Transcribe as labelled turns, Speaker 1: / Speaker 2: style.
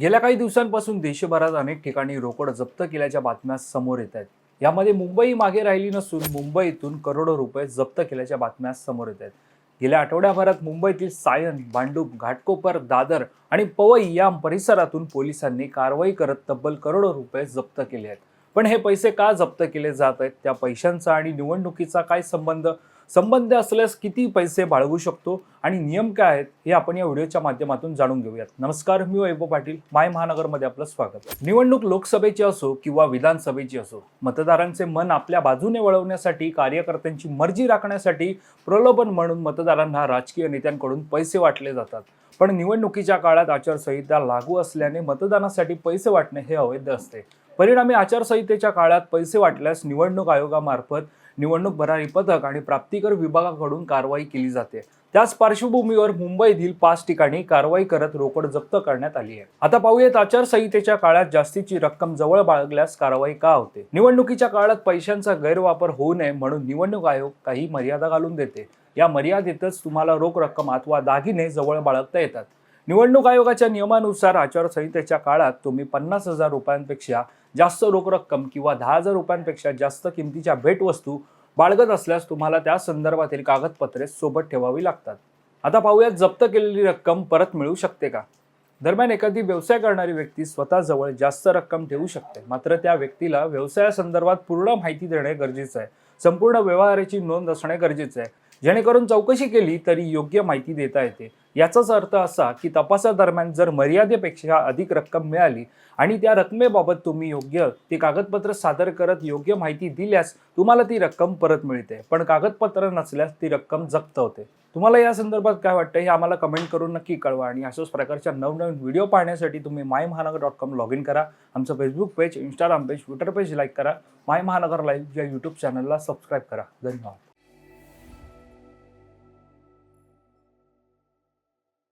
Speaker 1: गेल्या काही दिवसांपासून देशभरात अनेक ठिकाणी रोकड जप्त केल्याच्या बातम्या समोर येत आहेत. यामध्ये मुंबई मागे राहिली नसून मुंबईतून करोडो रुपये जप्त केल्याच्या बातम्या समोर येत आहेत. गेल्या आठवड्याभरात मुंबईतील सायन भांडूप घाटकोपर दादर आणि पवई या परिसरातून पोलिसांनी कारवाई करत तब्बल करोडो रुपये जप्त केले आहेत. पण हे पैसे का जप्त केले जात आहेत? त्या पैशांचा आणि निवडणुकीचा काय संबंध? संबंध असल्यास किती पैसे बाळगू शकतो आणि नियम काय आहेत हे आपण या व्हिडिओच्या माध्यमातून जाणून घेऊयात. नमस्कार मी वैभव पाटील. माय महानगरमध्ये आपलं स्वागत. निवडणूक लोकसभेची असो किंवा विधानसभेची असो मतदारांचे मन आपल्या बाजूने वळवण्यासाठी कार्यकर्त्यांची मर्जी राखण्यासाठी प्रलोभन म्हणून मतदारांना राजकीय नेत्यांकडून पैसे वाटले जातात. पण निवडणुकीच्या काळात आचारसंहिता लागू असल्याने मतदानासाठी पैसे वाटणे हे अवैध असते. परिणामी आचारसंहितेच्या काळात पैसे वाटल्यास निवडणूक आयोगामार्फत निवडणूक भरारी पथक आणि प्राप्तिकर विभागाकडून कारवाई केली जाते. त्याच पार्श्वभूमीवर मुंबईतील पाच ठिकाणी कारवाई करत रोकड जप्त करण्यात आली आहे. आता पाहूयात आचारसंहितेच्या काळात जास्तीची रक्कम जवळ बाळगल्यास कारवाई का होते? निवडणुकीच्या काळात पैशांचा गैरवापर होऊ नये म्हणून निवडणूक आयोग काही मर्यादा घालून देते. या मर्यादेतच तुम्हाला रोख रक्कम अथवा दागिने जवळ बाळगता येतात. निवडणूक आयोगाच्या नियमानुसार आचारसंहितेच्या काळात तुम्ही पन्नास हजार रुपयांपेक्षा जास्त रोख रक्कम किंवा दहा हजार रुपयांपेक्षा जास्त किमतीच्या भेटवस्तू बाळगत असल्यास तुम्हाला त्या संदर्भातील कागदपत्रे सोबत ठेवावी लागतात. आता पाहूयात जप्त केलेली रक्कम परत मिळू शकते का? दरम्यान एखादी व्यवसाय करणारी व्यक्ती स्वतःजवळ जास्त रक्कम ठेवू शकते. मात्र त्या व्यक्तीला व्यवसायासंदर्भात पूर्ण माहिती देणे गरजेचं आहे. संपूर्ण व्यवहाराची नोंद असणे गरजेचं आहे. जेणेकरून चौकशी केली तरी योग्य माहिती देता येते. याचाच अर्थ असा की तपासादरम्यान जर मर्यादेपेक्षा अधिक रक्कम मिळाली आणि त्या रकमेबाबत तुम्ही योग्य ती कागदपत्र सादर करत योग्य माहिती दिल्यास तुम्हाला ती रक्कम परत मिळते. पण कागदपत्र नसल्यास ती रक्कम जप्त होते. तुम्हाला या संदर्भात काय वाटतं हे आम्हाला कमेंट करून नक्की कळवा आणि अशाच प्रकारच्या नवनवीन व्हिडिओ पाहण्यासाठी तुम्ही माय महानगर डॉट कॉम लॉग इन करा. आमचं Facebook page Instagram page Twitter page like करा. माय महानगर लाईव्ह या यूट्यूब चॅनलला सबस्क्राईब करा. धन्यवाद.